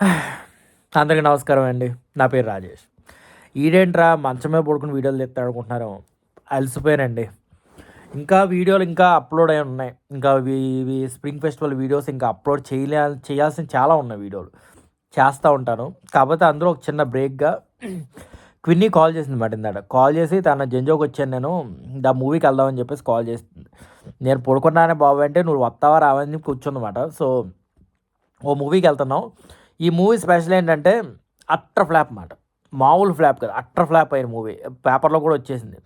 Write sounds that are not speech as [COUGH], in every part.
అందరికీ నమస్కారం అండి. నా పేరు రాజేష్. ఈడేంట్రా మంచమే పడుకుని వీడియోలు తెస్తాడు అనుకుంటున్నారు అలసిపోయానండి. ఇంకా వీడియోలు ఇంకా అప్లోడ్ అయి ఉన్నాయి. ఇంకా ఇవి ఇవి స్ప్రింగ్ ఫెస్టివల్ వీడియోస్ ఇంకా అప్లోడ్ చేయలే చేయాల్సిన చాలా ఉన్నాయి వీడియోలు. చేస్తూ ఉంటాను. కాకపోతే అందులో ఒక చిన్న బ్రేక్గా క్విన్నీ కాల్ చేసింది మాట ఇందాడ. కాల్ చేసి తన జంజోకి వచ్చాను నేను. దా మూవీకి వెళ్దామని చెప్పేసి కాల్ చేసింది నేను పడుకున్నానే బాబు అంటే నువ్వు వస్తావా రావని కూర్చుందన్నమాట సో ఓ మూవీకి వెళ్తున్నావు. ఈ మూవీ స్పెషల్ ఏంటంటే అట్ర ఫ్లాప్ మాట మామూలు ఫ్లాప్ కదా అట్ర ఫ్లాప్ అయిన మూవీ. పేపర్లో కూడా వచ్చేసింది.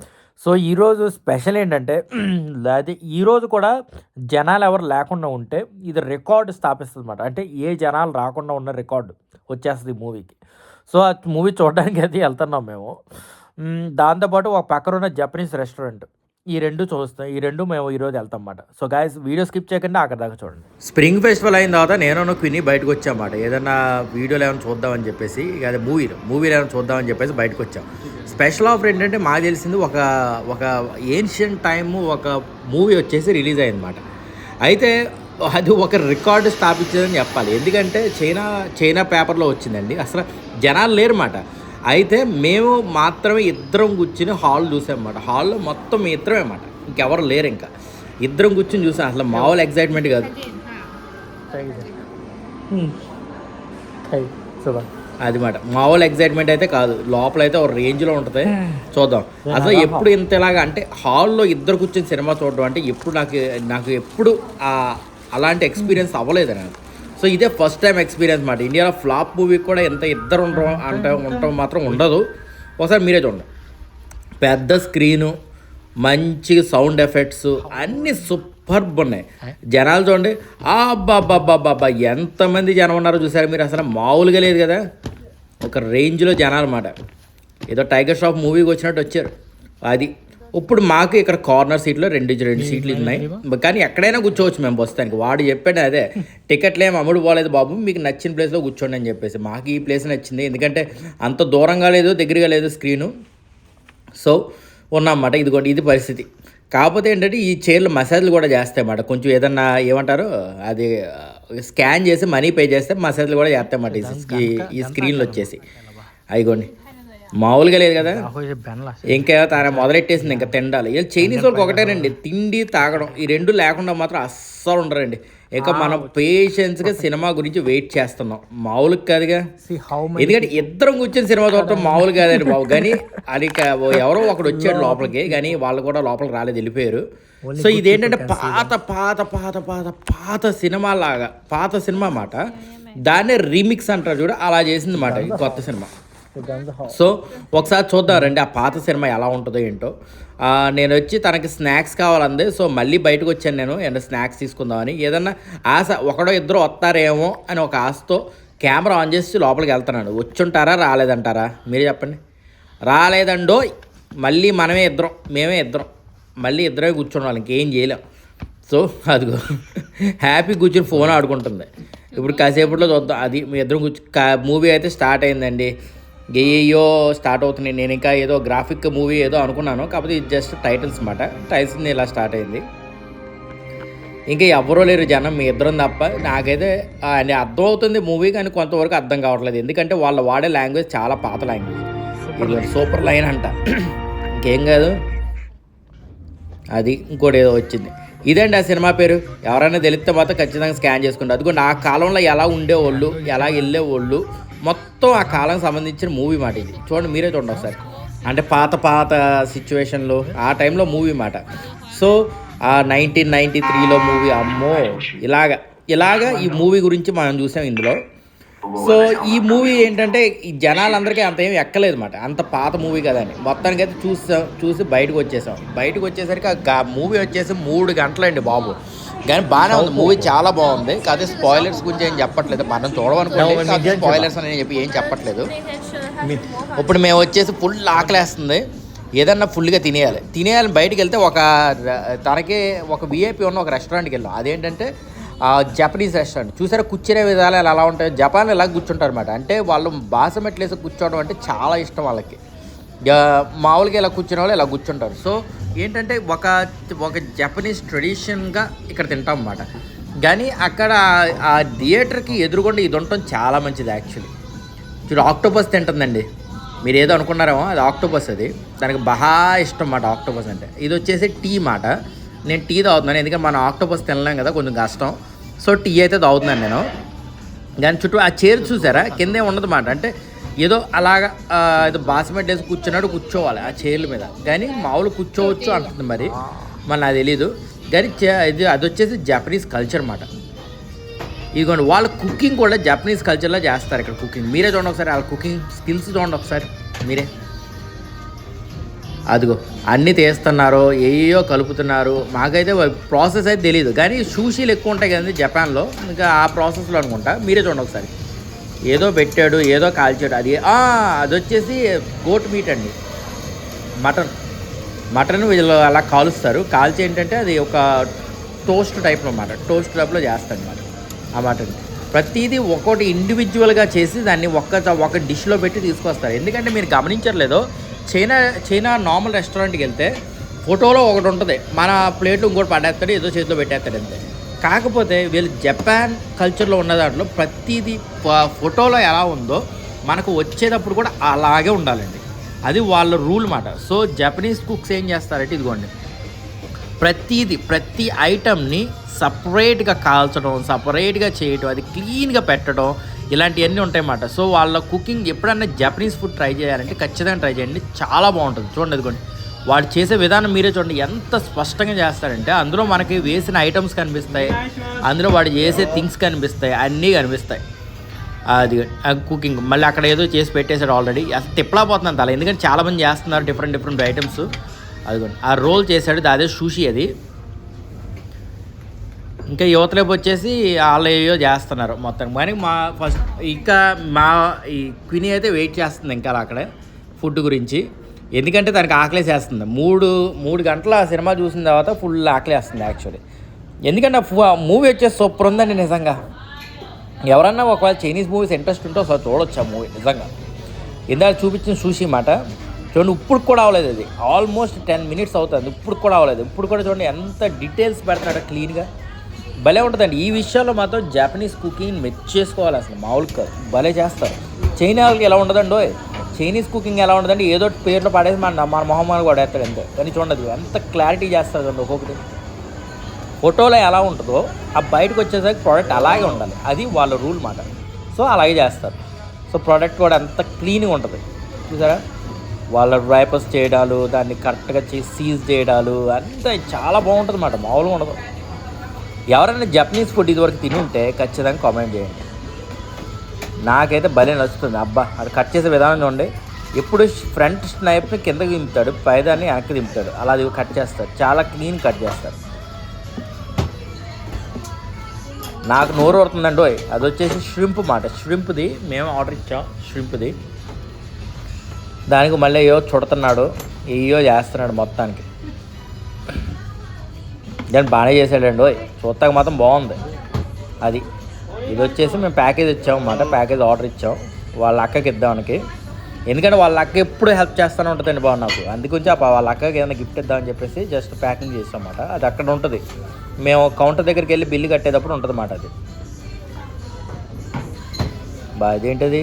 సో ఈరోజు స్పెషల్ ఏంటంటే [CLEARS THROAT] అది ఈరోజు కూడా జనాలు ఎవరు లేకుండా ఉంటే ఇది రికార్డు స్థాపిస్తుంది అనమాట అంటే ఏ జనాలు రాకుండా ఉన్న రికార్డు వచ్చేస్తుంది ఈ మూవీకి. సో ఆ మూవీ చూడడానికి అయితే వెళ్తున్నాం మేము దాంతోపాటు ఒక పక్కన ఉన్న జపనీస్ రెస్టారెంట్. ఈ రెండు చూస్తాం ఈ రెండు మేము ఈరోజు వెళ్తాం అన్నమాట సో గాయస్ వీడియో స్కిప్ చేయకుండా అక్కడ దాకా చూడండి. స్ప్రింగ్ ఫెస్టివల్ అయిన తర్వాత నేను క్విని బయటకు వచ్చామాట ఏదన్నా వీడియోలు ఏమైనా చూద్దామని చెప్పేసి అదే మూవీలు మూవీలు ఏమైనా చూద్దామని చెప్పేసి బయటకు వచ్చాం. స్పెషల్ ఆఫర్ ఏంటంటే మాకు తెలిసింది ఒక ఒక ఏన్షియంట్ టైమ్ ఒక మూవీ వచ్చేసి రిలీజ్ అయిందన్నమాట. అయితే అది ఒక రికార్డు స్థాపించదని చెప్పాలి. ఎందుకంటే చైనా చైనా పేపర్లో వచ్చిందండి. అసలు జనాలు లేరన్నమాట. అయితే మేము మాత్రమే ఇద్దరం కూర్చుని హాల్ చూసామన్నమాట. హాల్లో మొత్తం మీ ఇద్దరమే అన్నమాట. ఇంకెవరు లేరు ఇంకా. ఇద్దరం కూర్చుని చూసాం. అసలు మామూలు ఎగ్జైట్మెంట్ కాదు. అది మాట. మామూలు ఎగ్జైట్మెంట్ అయితే కాదు. లోపల అయితే ఒక రేంజ్లో ఉంటుంది. చూద్దాం. అసలు ఎప్పుడు ఇంత ఇలాగా అంటే హాల్లో ఇద్దరు కూర్చొని సినిమా చూడడం అంటే ఎప్పుడు నాకు నాకు ఎప్పుడు అలాంటి ఎక్స్పీరియన్స్ అవ్వలేదు నాకు. సో ఇదే ఫస్ట్ టైం ఎక్స్పీరియన్స్ మాట. ఇండియాలో ఫ్లాప్ మూవీ కూడా ఎంత ఇద్దరు ఉండడం అంటే ఉండటం మాత్రం ఉండదు. ఒకసారి మీరే చూడండి. పెద్ద స్క్రీను మంచి సౌండ్ ఎఫెక్ట్స్ అన్నీ సూపర్బ్ ఉన్నాయి. జనాలు చూడండి. అబ్బాబ్బాబ్బాబ్బా ఎంతమంది జనం ఉన్నారో చూసారు మీరు? అసలు మామూలుగా లేదు కదా. ఒక రేంజ్లో జనాలు అన్నమాట ఏదో టైగర్ షాప్ మూవీకి వచ్చినట్టు వచ్చారు. అది ఇప్పుడు మాకు ఇక్కడ కార్నర్ సీట్లో రెండు రెండు సీట్లు ఉన్నాయి. కానీ ఎక్కడైనా కూర్చోవచ్చు మేము బస్తానికి వాడు చెప్పాడు అదే టికెట్లు ఏం అమ్ముడు పోలేదు బాబు మీకు నచ్చిన ప్లేస్లో కూర్చోండి అని చెప్పేసి. మాకు ఈ ప్లేస్ నచ్చింది. ఎందుకంటే అంత దూరంగా లేదు దగ్గరగా లేదు స్క్రీను సో ఉన్నమాట ఇదిగోండి ఇది పరిస్థితి. కాకపోతే ఏంటంటే ఈ చైర్లు మసాజ్లు కూడా చేస్తాయన్నమాట. కొంచెం ఏదన్నా ఏమంటారు అది స్కాన్ చేసి మనీ పే చేస్తే మసాజ్లు కూడా చేస్తాయన్నమాట. ఈ స్క్రీన్లు వచ్చేసి. అయిగోండి. మామూలుగా లేదు కదా. ఇంకా తన మొదలెట్టేసింది ఇంకా తిండాలి. వీళ్ళు చైనీస్ వాళ్ళకి ఒకటేనండి తిండి తాగడం ఈ రెండు లేకుండా మాత్రం అస్సలు ఉండరండి. ఇక మనం పేషెన్స్గా సినిమా గురించి వెయిట్ చేస్తున్నాం. మామూలుగా కాదుగా. ఎందుకంటే ఇద్దరం కూర్చొని సినిమా చూడటం మామూలు కాదండి బాబు. కానీ [LAUGHS] అది ఎవరో ఒకడు వచ్చాడు లోపలికి కానీ వాళ్ళు కూడా లోపలికి రాలేదు వెళ్ళిపోయారు. సో ఇదేంటంటే పాత పాత పాత పాత పాత సినిమా లాగా పాత సినిమా మాట. దాన్నే రీమిక్స్ అంటారు చూడ అలా చేసింది మాట కొత్త సినిమా. సో ఒకసారి చూద్దాం రండి ఆ పాత సినిమా ఎలా ఉంటుందో ఏంటో. నేను వచ్చి తనకి స్నాక్స్ కావాలంది సో మళ్ళీ బయటకు వచ్చాను నేను ఏదైనా స్నాక్స్ తీసుకుందామని? ఏదన్నా ఆశ ఒకడో ఇద్దరు వస్తారేమో అని ఒక ఆశతో కెమెరా ఆన్ చేసి లోపలికి వెళ్తున్నాను వచ్చుంటారా రాలేదంటారా? మీరే చెప్పండి. రాలేదండో మళ్ళీ మనమే ఇద్దరం మేమే ఇద్దరం మళ్ళీ ఇద్దరే కూర్చోవాలి ఇంకేం చేయలేం. సో అదిగో హ్యాపీ కూర్చుని ఫోన్ ఆడుకుంటుంది. ఇప్పుడు కాసేపట్లో చూద్దాం అది మీ ఇద్దరం కూర్చు మూవీ అయితే స్టార్ట్ అయిందండి. ఏయో స్టార్ట్ అవుతున్నాయి నేను ఇంకా ఏదో గ్రాఫిక్ మూవీ ఏదో అనుకున్నాను. కాకపోతే ఇది జస్ట్ టైటిల్స్ అనమాట టైటిల్స్ ఇలా స్టార్ట్ అయింది. ఇంకా ఎవరో లేరు జనం మీ ఇద్దరం తప్ప. నాకైతే అర్థం అవుతుంది మూవీ కానీ కొంతవరకు అర్థం కావట్లేదు. ఎందుకంటే వాళ్ళు వాడే లాంగ్వేజ్ చాలా పాత లాంగ్వేజ్ ఇది సూపర్ లైన్ అంట. ఇంకేం కాదు. అది ఇంకోటి ఏదో వచ్చింది. ఇదండి ఆ సినిమా పేరు. ఎవరైనా తెలిస్తే మాత్రం ఖచ్చితంగా స్కాన్ చేసుకుంటారు. అదిగో ఆ కాలంలో ఎలా ఉండేవాళ్ళు ఎలా వెళ్ళేవాళ్ళు మొత్తం ఆ కాలం సంబంధించిన మూవీ మాట ఇది. చూడండి మీరే చూడండి ఒకసారి. అంటే పాత పాత సిచ్యువేషన్లో ఆ టైంలో మూవీ మాట. సో ఆ నైన్టీన్ నైంటీ త్రీలో మూవీ అమ్మో ఇలాగా ఇలాగా ఈ మూవీ గురించి మనం చూసాం ఇందులో. సో ఈ మూవీ ఏంటంటే ఈ జనాలందరికీ అంత ఏం ఎక్కలేదు అనమాట అంత పాత మూవీ కదండి మొత్తానికి అయితే చూసాం చూసి బయటకు వచ్చేసాం. బయటకు వచ్చేసరికి ఆ మూవీ వచ్చేసి మూడు గంటలండి బాబు. కానీ బాగానే ఉంది. మూవీ చాలా బాగుంది. కాకపోతే స్పాయిలర్స్ గురించి ఏం చెప్పట్లేదు. మనం చూడమనుకోండి స్పాయిలర్స్ అని చెప్పి ఏం చెప్పట్లేదు. ఇప్పుడు మేము వచ్చేసి ఫుల్ ఆకలేస్తుంది. ఏదన్నా ఫుల్గా తినేయాలి. తినేయాలని బయటికి వెళ్తే ఒక తనకి ఒక విఐపి ఉన్న ఒక రెస్టారెంట్కి వెళ్ళాం. అదేంటంటే జపనీస్ రెస్టారెంట్ చూసారా కూర్చునే విధాలు ఎలా ఉంటాయి? జపాన్ ఎలా కూర్చుంటారు అనమాట అంటే వాళ్ళు బాస మెట్లేసి కూర్చోవడం అంటే చాలా ఇష్టం వాళ్ళకి. మామూలుగా ఇలా కూర్చునే వాళ్ళు ఇలా కూర్చుంటారు. సో ఏంటంటే ఒక ఒక జపనీస్ ట్రెడిషన్గా ఇక్కడ తింటాం అన్నమాట. కానీ అక్కడ ఆ థియేటర్కి ఎదురుగుండా ఇది ఉండటం చాలా మంచిది యాక్చువల్లీ చూడు ఆక్టోపస్ తింటుందండి. మీరు ఏదో అనుకున్నారేమో అది ఆక్టోపస్ అది. దానికి బాగా ఇష్టం మాట ఆక్టోపస్ అంటే. ఇది వచ్చేసి టీ మాట నేను టీ తాగుతున్నాను ఎందుకంటే మనం ఆక్టోపస్ తినలేం కదా కొంచెం కష్టం. సో టీ అయితే తాగుతున్నాను నేను. దాని చుట్టూ ఆ చైర్ చూసారా? కిందే ఉండదు మాట అంటే ఏదో అలాగా ఏదో బాస్మెట్ వేసి కూర్చున్నాడు కూర్చోవాలి ఆ చైర్ల మీద. కానీ మామూలు కూర్చోవచ్చు అంటుంది మరి. మరి నాకు తెలీదు. కానీ చే- ఇది అది వచ్చేసి జపనీస్ కల్చర్ అన్నమాట ఇదిగోండి వాళ్ళ కుకింగ్ కూడా జపనీస్ కల్చర్లో చేస్తారు ఇక్కడ కుకింగ్ మీరే చూడండి ఒకసారి వాళ్ళ కుకింగ్ స్కిల్స్ చూడండి ఒకసారి. మీరే. అదిగో అన్నీ తీస్తున్నారు ఏయో కలుపుతున్నారు. మాకైతే ప్రాసెస్ అయితే తెలియదు కానీ షూషీలు ఎక్కువ ఉంటాయి కదండి జపాన్లో ఇంకా ఆ ప్రాసెస్లో అనుకుంటా. మీరే చూడండి ఒకసారి. ఏదో పెట్టాడు ఏదో కాల్చాడు. అది అది వచ్చేసి గోట్ మీట్ అండి. మటన్. మటన్ వీళ్ళు అలా కాలుస్తారు. కాల్చి ఏంటంటే అది ఒక టోస్ట్ టైప్లో అనమాట టోస్ట్ టైప్లో చేస్తాను అనమాట ఆ మటన్. ప్రతిదీ ఒక్కోటి ఇండివిజువల్గా చేసి దాన్ని ఒక్క ఒక డిష్లో పెట్టి తీసుకొస్తారు. ఎందుకంటే మీరు గమనించట్లేదో చైనా చైనా నార్మల్ రెస్టారెంట్కి వెళ్తే ఫోటోలో ఒకటి ఉంటుంది. మన ప్లేట్లో ఇంకోటి పడేస్తాడు ఏదో చేతిలో పెట్టేస్తాడు అంతే. కాకపోతే వీళ్ళు జపాన్ కల్చర్లో ఉన్న దాంట్లో ప్రతిదీ ఫోటోలో ఎలా ఉందో మనకు వచ్చేటప్పుడు కూడా అలాగే ఉండాలండి. అది వాళ్ళ రూల్ మాట. సో జపనీస్ కుక్స్ ఏం చేస్తారంటే ఇదిగోండి. ప్రతిదీ ప్రతి ఐటమ్ని సపరేట్గా కాల్చడం సపరేట్గా చేయటం అది క్లీన్గా పెట్టడం ఇలాంటివన్నీ ఉంటాయన్నమాట సో వాళ్ళ కుకింగ్ ఎప్పుడన్నా జపనీస్ ఫుడ్ ట్రై చేయాలంటే ఖచ్చితంగా ట్రై చేయండి. చాలా బాగుంటుంది. చూడండి ఇదిగోండి. వాడు చేసే విధానం మీరే చూడండి. ఎంత స్పష్టంగా చేస్తాడంటే అందులో మనకి వేసిన ఐటమ్స్ కనిపిస్తాయి. అందులో వాడు చేసే థింగ్స్ కనిపిస్తాయి. అన్నీ కనిపిస్తాయి. అది కుకింగ్ మళ్ళీ అక్కడ ఏదో చేసి పెట్టేశాడు ఆల్రెడీ అసలు తిప్పలా పోతున్నాను తల. ఎందుకంటే చాలామంది చేస్తున్నారు డిఫరెంట్ డిఫరెంట్ ఐటమ్స్ అదిగోండి. ఆ రోల్ చేశాడు. అదే షూషి అది. ఇంకా యువతలేపు వచ్చేసి వాళ్ళు ఏయో చేస్తున్నారు మొత్తం. కానీ మా ఫస్ట్ ఇంకా మా ఈ క్విని అయితే వెయిట్ చేస్తుంది ఇంకా అక్కడే ఫుడ్ గురించి. ఎందుకంటే దానికి ఆకలేసేస్తుంది. మూడు మూడు గంటల ఆ సినిమా చూసిన తర్వాత ఫుల్ ఆకలేస్తుంది యాక్చువల్లీ ఎందుకంటే మూవీ వచ్చేసి సూపర్ ఉందండి నిజంగా. ఎవరన్నా ఒకవేళ చైనీస్ మూవీస్ ఇంట్రెస్ట్ ఉంటే ఒకసారి చూడొచ్చు ఆ మూవీ నిజంగా. ఇందాక చూపించిన చూసి మాట చూడండి ఇప్పుడు కూడా అవ్వలేదు అది. ఆల్మోస్ట్ టెన్ మినిట్స్ అవుతుంది. ఇప్పుడు కూడా అవ్వలేదు. ఇప్పుడు కూడా చూడండి ఎంత డీటెయిల్స్ పెడతాడో క్లీన్గా భలే ఉంటుందండి. ఈ విషయాల్లో మాత్రం జపనీస్ కుకింగ్ మెచ్చేసుకోవాలి అసలు. మామూలుగా భలే చేస్తారు. చైనా వాళ్ళకి ఎలా ఉండదండో చైనీస్ కుకింగ్ ఎలా ఉండదండి ఏదో పేర్లు పడేసి మన మన మొహమ్మద్ కూడా వేస్తాడు అంతే. కానీ చూడదు ఎంత క్లారిటీ చేస్తారు అండి ఒక్కొక్కటి. ఫోటోలో ఎలా ఉంటుందో ఆ బయటకు వచ్చేసరికి ప్రోడక్ట్ అలాగే ఉండాలి. అది వాళ్ళ రూల్ మాట. సో అలాగే చేస్తారు. సో ప్రోడక్ట్ కూడా అంత క్లీన్గా ఉంటుంది. చూసారా? వాళ్ళ రైపర్స్ చేయడాలు దాన్ని కరెక్ట్గా చేసి సీజ్ చేయడాలు అంతా చాలా బాగుంటుంది అన్నమాట మామూలుగా ఉండదు. ఎవరైనా జపనీస్ ఫుడ్ ఇదివరకు తిని ఉంటే ఖచ్చితంగా కామెంట్ చేయండి. నాకైతే భలే నచ్చుతుంది. అబ్బా అది కట్ చేసే విధానం చూడండి. ఎప్పుడు ఫ్రంట్ స్నైప్ని కిందకి దింపుతాడు పైదాన్ని వెనక్కి దింపుతాడు. అలా అది కట్ చేస్తారు. చాలా క్లీన్ కట్ చేస్తారు. నాకు నోరు పడుతుందండి ఓయ్. అది వచ్చేసి ష్రింప్ మాట. ష్రింప్ది మేము ఆర్డర్ ఇచ్చాం. ష్రింప్ది దానికి మళ్ళీ ఏయో చుడుతున్నాడు. ఏయో చేస్తున్నాడు మొత్తానికి. దాన్ని బాగానే చేసాడండి ఓయ్. చూస్తాక మాత్రం బాగుంది. అది. ఇది వచ్చేసి మేము ప్యాకేజ్ ఇచ్చాం అన్నమాట. ప్యాకేజ్ ఆర్డర్ ఇచ్చాం. వాళ్ళ అక్కకి ఇద్దామనికి ఎందుకంటే వాళ్ళ అక్క ఎప్పుడు హెల్ప్ చేస్తూనే ఉంటుందండి బాగు నాకు. అందుగురించి వాళ్ళ అక్కకి ఏదైనా గిఫ్ట్ ఇద్దామని చెప్పేసి జస్ట్ ప్యాకింగ్ చేస్తాం అన్నమాట. అది అక్కడ ఉంటుంది. మేము కౌంటర్ దగ్గరికి వెళ్ళి బిల్లు కట్టేటప్పుడు ఉంటుంది అన్నమాట అది. బా అదేంటిది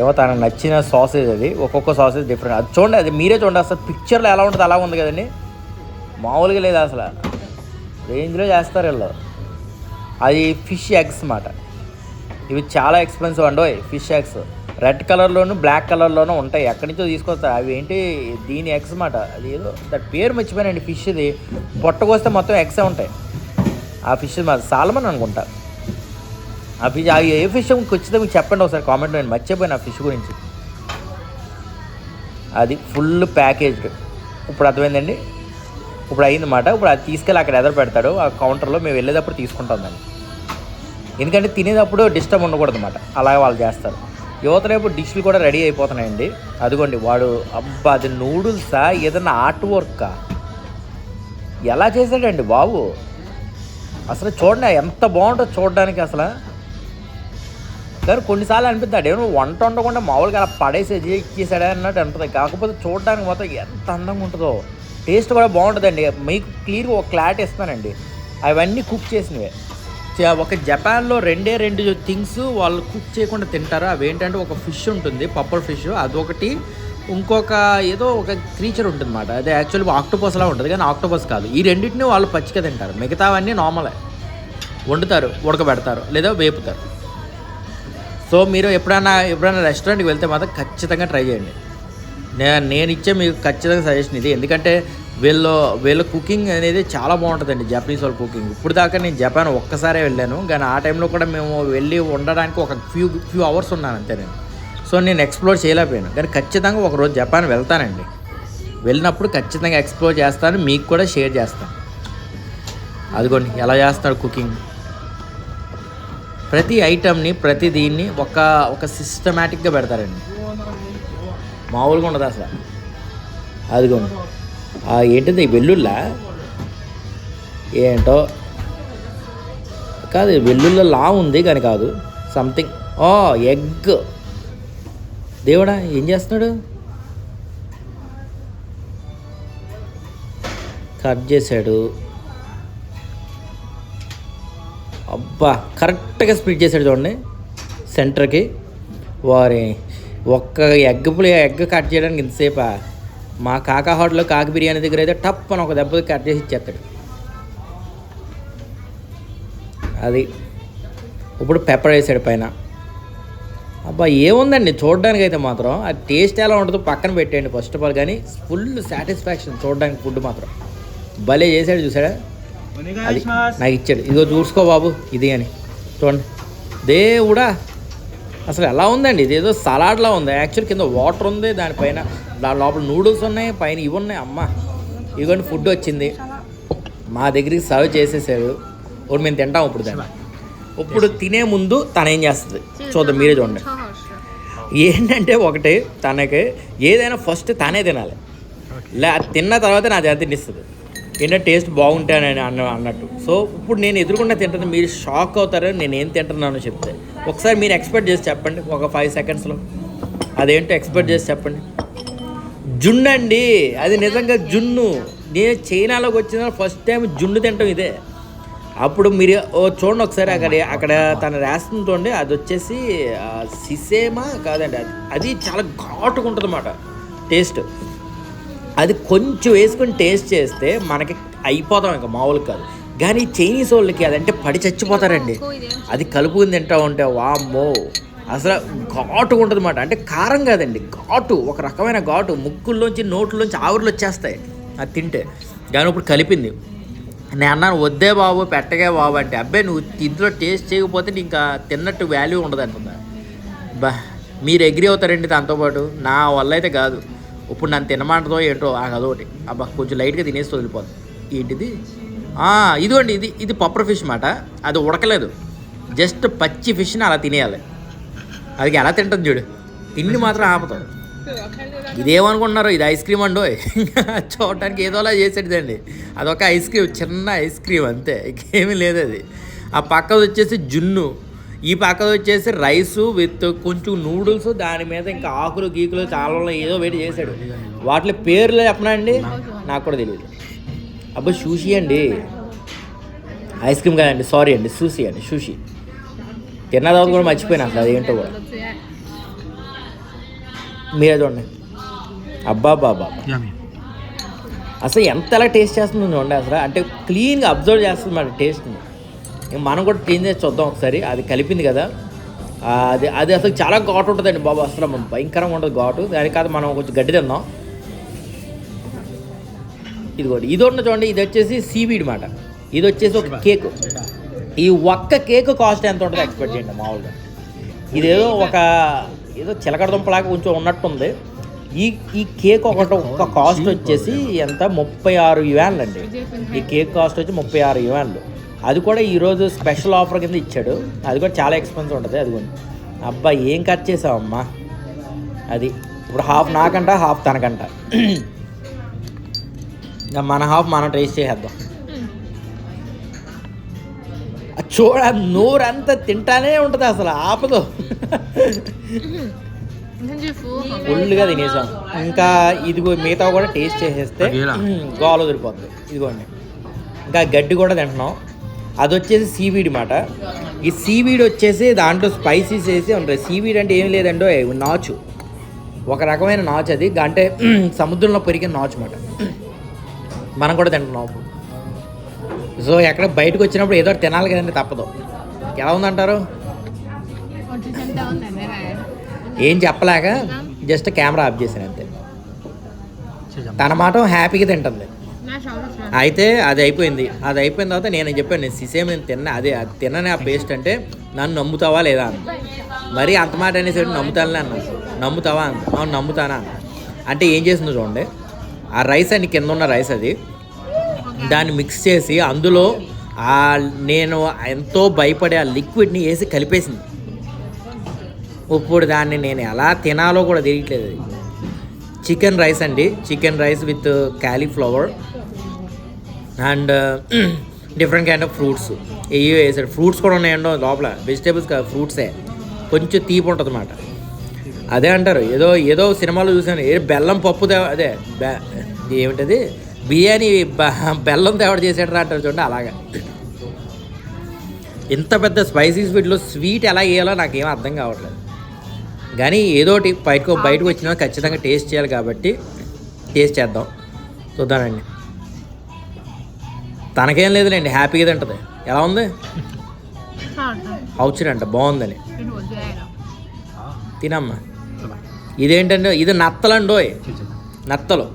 ఏమో తనకు నచ్చిన సాసేజ్ అది. ఒక్కొక్క సాసేజ్ డిఫరెంట్ అది చూడండి అది మీరే చూడండి. అసలు పిక్చర్లో ఎలా ఉంటుంది అలా ఉంది కదండి. మామూలుగా లేదు అసలు. రేంజ్లో చేస్తారు వీళ్ళు. అది ఫిష్ ఎగ్స్ అన్నమాట ఇవి చాలా ఎక్స్పెన్సివ్ అండి ఫిష్ ఎగ్స్. రెడ్ కలర్లోను బ్లాక్ కలర్లోనూ ఉంటాయి. ఎక్కడి నుంచో తీసుకొస్తారు అవి ఏంటి? దీని ఎగ్స్ మాట. అది ఏదో దాని పేరు మర్చిపోయానండి ఫిష్ది పొట్టకొస్తే మొత్తం ఎగ్సే ఉంటాయి. ఆ ఫిష్ మాది సాల్మన్ అనుకుంటా. ఆ ఫిష్ ఆ ఏ ఫిష్ వచ్చిందో మీకు చెప్పండి ఒకసారి కామెంట్ నేను మర్చిపోయాను ఆ ఫిష్ గురించి. అది ఫుల్ ప్యాకేజ్డ్. ఇప్పుడు అర్థమైందండి? ఇప్పుడు అయిందన్నమాట ఇప్పుడు అది తీసుకెళ్ళి అక్కడ ఎదురు పెడతాడు. ఆ కౌంటర్లో మేము వెళ్ళేటప్పుడు తీసుకుంటాం దాన్ని. ఎందుకంటే తినేటప్పుడు డిస్టర్బ్ ఉండకూడదు అనమాట అలా వాళ్ళు చేస్తారు. యువత రేపు డిష్లు కూడా రెడీ అయిపోతున్నాయండి. అదిగోండి వాడు అబ్బా అది నూడిల్సా? ఏదన్నా ఆర్ట్ వర్కా? ఎలా చేశాడండి బాబు? అసలు చూడండి ఎంత బాగుంటుందో చూడడానికి అసలు. కానీ కొన్నిసార్లు అనిపిస్తాడు ఏమో వంట ఉండకుండా మామూలుగా అలా పడేసి ఇచ్చేసాడే అన్నట్టు అనిపిస్తుంది. కాకపోతే చూడడానికి మొత్తం ఎంత అందంగా ఉంటుందో. టేస్ట్ కూడా బాగుంటుందండి. మీకు క్లియర్గా ఒక క్లారిటీ ఇస్తానండి అవన్నీ కుక్ చేసినవే. ఒక జపాన్లో రెండే రెండు థింగ్స్ వాళ్ళు కుక్ చేయకుండా తింటారు. అవి ఏంటంటే ఒక ఫిష్ ఉంటుంది పప్పర్ ఫిష్. అదొకటి ఇంకొక ఏదో ఒక క్రీచర్ ఉంటుంది అన్నమాట అదే యాక్చువల్లీ ఆక్టోపస్ లా ఉంటుంది కానీ ఆక్టోపస్ కాదు. ఈ రెండింటిని వాళ్ళు పచ్చిక తింటారు. మిగతావన్నీ నార్మలే. వండుతారు ఉడకబెడతారు లేదా వేపుతారు. సో మీరు ఎప్పుడైనా ఎప్పుడైనా రెస్టారెంట్కి వెళ్తే మాత్రం ఖచ్చితంగా ట్రై చేయండి. నేను నేను ఇచ్చే మీకు ఖచ్చితంగా సజెషన్ ఇది. ఎందుకంటే వీళ్ళు వీళ్ళ కుకింగ్ అనేది చాలా బాగుంటుందండి జపనీస్ వాళ్ళ కుకింగ్. ఇప్పుడు దాకా నేను జపాన్ ఒక్కసారే వెళ్ళాను. కానీ ఆ టైంలో కూడా మేము వెళ్ళి ఉండడానికి ఒక ఫ్యూ ఫ్యూ అవర్స్ ఉన్నాను అంతే నేను. సో నేను ఎక్స్ప్లోర్ చేయలేకపోయాను. కానీ ఖచ్చితంగా ఒకరోజు జపాన్ వెళ్తానండి. వెళ్ళినప్పుడు ఖచ్చితంగా ఎక్స్ప్లోర్ చేస్తాను మీకు కూడా షేర్ చేస్తాను. అదిగోండి ఎలా చేస్తాడు కుకింగ్. ప్రతి ఐటమ్ని ప్రతి దీన్ని ఒక ఒక సిస్టమేటిక్గా పెడతారండి. మామూలుగా ఉండదు అసలు. అదిగో. ఆ ఏంటిది వెల్లుల్లా? ఏంటో? కాదు వెల్లుల్లో లా ఉంది కానీ కాదు. Something of egg. దేవుడా ఏం చేస్తున్నాడు? కట్ చేశాడు. అబ్బా కరెక్ట్గా స్ప్లిట్ చేశాడు చూడండి. సెంటర్కి వారి ఒక్క ఎగ్ పులి ఎగ్ కట్ చేయడానికి ఇంతసేపా? మా కాకా హోటల్లో కాకి బిర్యానీ దగ్గర అయితే టప్ అని ఒక దెబ్బకి కట్ చేసి ఇచ్చేస్తాడు. అది ఇప్పుడు పెప్పర్ వేసాడు పైన. అబ్బా ఏముందండి? చూడడానికి అయితే మాత్రం ఆ టేస్ట్ ఎలా ఉంటుందో పక్కన పెట్టేయండి ఫస్ట్ ఆఫ్ ఆల్ కానీ ఫుల్ సాటిస్ఫాక్షన్ చూడడానికి ఫుడ్ మాత్రం. భలే చేశాడు చూసాడా అది నాకు ఇచ్చాడు. ఇదిగో చూసుకో బాబు ఇది అని. చూడండి. దేవుడా! అసలు ఎలా ఉందండి? ఇదేదో సలాడ్లా ఉంది. యాక్చువల్ కింద వాటర్ ఉంది. దానిపైన దాని లోపల నూడిల్స్ ఉన్నాయి. పైన ఇవి ఉన్నాయి. అమ్మ ఇదిగోండి ఫుడ్ వచ్చింది. మా దగ్గరికి సర్వ్ చేసేసారు ఇప్పుడు మేము తింటాం ఇప్పుడు దాన్ని. ఇప్పుడు తినే ముందు తను ఏం చేస్తుంది? చూద్దాం మీరే చూడండి. ఏంటంటే ఒకటి తనకి ఏదైనా ఫస్ట్ తానే తినాలి. లే తిన్న తర్వాత నా దగ్గర తినిస్తుంది. ఏంటంటే టేస్ట్ బాగుంటానని అన్న అన్నట్టు. సో ఇప్పుడు నేను ఎదురుకుండా తింటాను మీరు షాక్ అవుతారు నేను ఏం తింటున్నానో చెప్తే. ఒకసారి మీరు ఎక్స్పెక్ట్ చేసి చెప్పండి ఒక ఫైవ్ సెకండ్స్లో అదేంటో ఎక్స్పెక్ట్ చేసి చెప్పండి. జున్ను అండి అది నిజంగా జున్ను. నేను చైనాలోకి వచ్చిన ఫస్ట్ టైం జున్ను తింటాం ఇదే. అప్పుడు మీరు ఓ చూడండి ఒకసారి అక్కడ అక్కడ తను రాస్తుంది చూడండి అది వచ్చేసి సిసేమా కాదండి అది అది చాలా ఘాటుగా ఉంటుంది అన్నమాట టేస్ట్ అది కొంచెం వేసుకొని టేస్ట్ చేస్తే మనకి అయిపోతాం ఇంకా మామూలు కాదు. కానీ చైనీస్ వాళ్ళకి అదంటే పడి చచ్చిపోతారండి. అది కలుపుకుని తింటా ఉంటే వామ్మో. అసలు ఘాటుగా ఉంటుంది అన్నమాట అంటే కారం కాదండి ఘాటు. ఒక రకమైన ఘాటు. ముక్కుల్లోంచి నోట్లోంచి ఆవిర్లు వచ్చేస్తాయి. అది తింటే. కానీ ఇప్పుడు కలిపింది. నేను అన్నాను వద్దే బాబు పెట్టగే బాబు అంటే. అబ్బాయి నువ్వు ఇందులో టేస్ట్ చేయకపోతే ఇంకా తిన్నట్టు వాల్యూ ఉండదు అంటున్నా. బా మీరు ఎగ్రీ అవుతారండి దాంతోపాటు నా వల్ల అయితే కాదు. ఇప్పుడు నన్ను తినమంటదో ఏంటో ఆ అదొకటి అబ్బా కొంచెం లైట్గా తినేసి వదిలిపోతుంది ఏంటిది? ఇదిగోండి ఇది ఇది పప్పర్ ఫిష్ మాట. అది ఉడకలేదు. జస్ట్ పచ్చి ఫిష్ని అలా తినేయాలి. అది ఎలా తింటుంది చూడు. తిండి మాత్రం ఆపుతాం ఇదేమనుకుంటున్నారు? ఇది ఐస్ క్రీమ్ అండో చూడటానికి ఏదోలా చేసేటిదండి. అదొక ఐస్ క్రీమ్ చిన్న ఐస్ క్రీమ్ అంతే. ఇంకేమీ లేదు అది. ఆ పక్కది వచ్చేసి జున్ను. ఈ పక్కది వచ్చేసి రైసు విత్ కొంచెం నూడిల్స్ దాని మీద ఇంకా ఆకులు గీకులు చాలా ఏదో వేడి చేశాడు. వాటి పేర్లు చెప్పనండి నాకు కూడా తెలియదు అబ్బా షూషి అండి. ఐస్ క్రీమ్ కాదండి సారీ అండి సూషి అండి షూషి తిన్న కూడా మర్చిపోయినా అసలు అదేంటో కూడా. మీరే చూడండి. అబ్బా బాబా అసలు ఎంతలా టేస్ట్ చేస్తుంది చూడండి అసలు. అంటే క్లీన్గా అబ్జర్వ్ చేస్తుంది మన టేస్ట్ని మనం కూడా క్లీన్ చేసి చూద్దాం ఒకసారి. అది కలిపింది కదా. అది అది అసలు చాలా ఘాటు ఉంటుందండి బాబు. అసలు భయంకరంగా ఉంటుంది ఘాటు. దాని కాదు మనం కొంచెం గడ్డి తిందాం. ఇదిగోండి ఇది ఉన్న చూడండి ఇది వచ్చేసి సీవీడ్ మాట. ఇది వచ్చేసి ఒక కేక్. ఈ ఒక్క కేక్ కాస్ట్ ఎంత ఉంటుందో ఎక్స్పెక్ట్ చేయండి మామూలుగా. ఇదేదో ఒక ఏదో చిలకడ దుంపలాగా కొంచెం ఉన్నట్టుంది. ఈ ఈ కేక్ ఒకటి ఒక కాస్ట్ వచ్చేసి ఎంత? ముప్పై ఆరు యువాన్లు అండి ఈ కేక్ కాస్ట్ వచ్చి ముప్పై ఆరు యువాన్లు. అది కూడా ఈరోజు స్పెషల్ ఆఫర్ కింద ఇచ్చాడు. అది కూడా చాలా ఎక్స్పెన్సివ్ ఉంటుంది అది కూడా అబ్బా ఏం కట్ చేసావమ్మా? అది. ఇప్పుడు హాఫ్ నాకంట హాఫ్ తనకంట. మన హాఫ్ మనం టేస్ట్ చేసేద్దాం. చూడ నోరంతా తింటానే ఉంటుంది అసలు ఆపదు. ఫుల్గా తినేసాం. ఇంకా ఇదిగో మిగతా కూడా టేస్ట్ చేసేస్తే గోల వదిలిపోతుంది ఇదిగోండి. ఇంకా గడ్డి కూడా తింటున్నాం. అది వచ్చేసి సీవీడ్ మాట. ఈ సీవీడ్ వచ్చేసి దాంట్లో స్పైసీస్ వేసి ఉంటాయి. సీవీడ్ అంటే ఏం లేదండో నాచు. ఒక రకమైన నాచు అది. అంటే సముద్రంలో పొరికిన నాచు అన్నమాట మనం కూడా తింటున్నాం అప్పుడు. సో ఎక్కడ బయటకు వచ్చినప్పుడు ఏదో తినాలి కదండి తప్పదు. ఎలా ఉందంటారు? ఏం చెప్పలేక జస్ట్ కెమెరా ఆఫ్ చేశాను అంతే. తన మాట హ్యాపీగా తింటుంది. అయితే అది అయిపోయింది. అది అయిపోయిన తర్వాత నేను చెప్పాను నేను సిసేమ్ నేను తిన్నా అదే తిన్నని ఆ పేస్ట్ అంటే నన్ను నమ్ముతావా లేదా అన్న మరీ అంత మాట అనేసరికి నమ్ముతానే అన్నా నమ్ముతావా అన్న నమ్ముతానా అంటే ఏం చేసిందో చూడండి. ఆ రైస్ అని కింద ఉన్న రైస్ అది. దాన్ని మిక్స్ చేసి అందులో ఆ నేను ఎంతో భయపడే ఆ లిక్విడ్ని వేసి కలిపేసింది. ఇప్పుడు దాన్ని నేను ఎలా తినాలో కూడా తెలియట్లేదు అది. చికెన్ రైస్ అండి chicken rice with cauliflower and different kind of fruits ఇవి వేసాడు. ఫ్రూట్స్ కూడా ఉన్నాయండో లోపల. వెజిటేబుల్స్ కాదు ఫ్రూట్సే కొంచెం తీపి ఉంటుంది అన్నమాట అదే అంటారు. ఏదో ఏదో సినిమాలో చూసాను ఏ బెల్లం పప్పు అదే బె ఏమిటది? బిర్యానీ బెల్లం తేవడ చేసేటరా అంటారు చూడండి అలాగా. ఇంత పెద్ద స్పైసీ స్వీట్లో స్వీట్ ఎలా వేయాలో నాకేం అర్థం కావట్లేదు. కానీ ఏదోటి బయటకు బయటకు వచ్చినా ఖచ్చితంగా టేస్ట్ చేయాలి కాబట్టి టేస్ట్ చేద్దాం. చూద్దానండి తనకేం లేదులేండి హ్యాపీగా తింటుంది. ఎలా ఉంది? అవుచుడంట బాగుందని. తినమ్మా. ఇదేంటంటే ఇది నత్తలండోయ్. నత్తలు.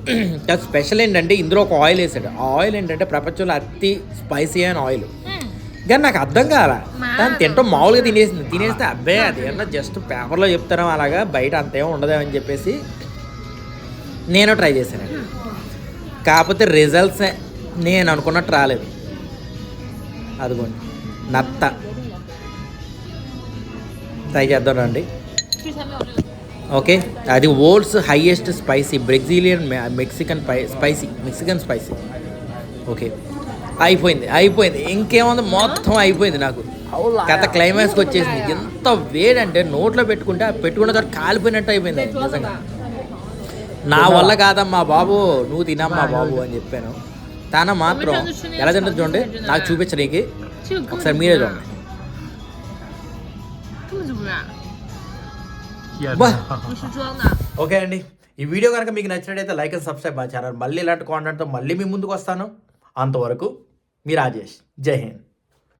స్పెషల్ ఏంటంటే ఇందులో ఒక ఆయిల్ వేసాడు. ఆ ఆయిల్ ఏంటంటే ప్రపంచంలో అతి స్పైసీ అయిన ఆయిల్. కానీ నాకు అర్థం కాల. దాన్ని తింటాం మామూలుగా తినేసింది. తినేస్తే అబ్బాయి అది ఏమన్నా జస్ట్ పేపర్లో చెప్తారా అలాగా బయట అంతేం ఉండదేమని చెప్పేసి నేను ట్రై చేశాను. కాకపోతే రిజల్ట్స్ నేను అనుకున్నట్టు రాలేదు. అదిగోండి. నత్త. ట్రై చేద్దాం రండి. ఓకే? అది world's highest spicy Brazilian Mexican spicy Mexican spicy. Okay. అయిపోయింది అయిపోయింది. ఇంకేముంది? మొత్తం అయిపోయింది నాకు. గత క్లైమాక్స్కి వచ్చేసింది. ఎంత వేడంటే నోట్లో పెట్టుకుంటే పెట్టుకున్న తర్వాత కాలిపోయినట్టు అయిపోయింది నిజంగా. నా వల్ల కాదమ్మా బాబు. నువ్వు తినమ్మా బాబు అని చెప్పాను. తన మాత్రం ఎలా తింటుంది చూడండి. నాకు చూపించడానికి ఒకసారి మీరే చూడండి. ఓకే అండి. ఈ వీడియో కనుక మీకు నచ్చినట్టయితే లైక్ అండ్ సబ్స్క్రైబ్ మా ఛానల్. మళ్ళీ ఇలాంటి కాంటెంట్తో మళ్ళీ మీ ముందుకు వస్తాను. అంతవరకు మీ రాజేష్. జై హింద్.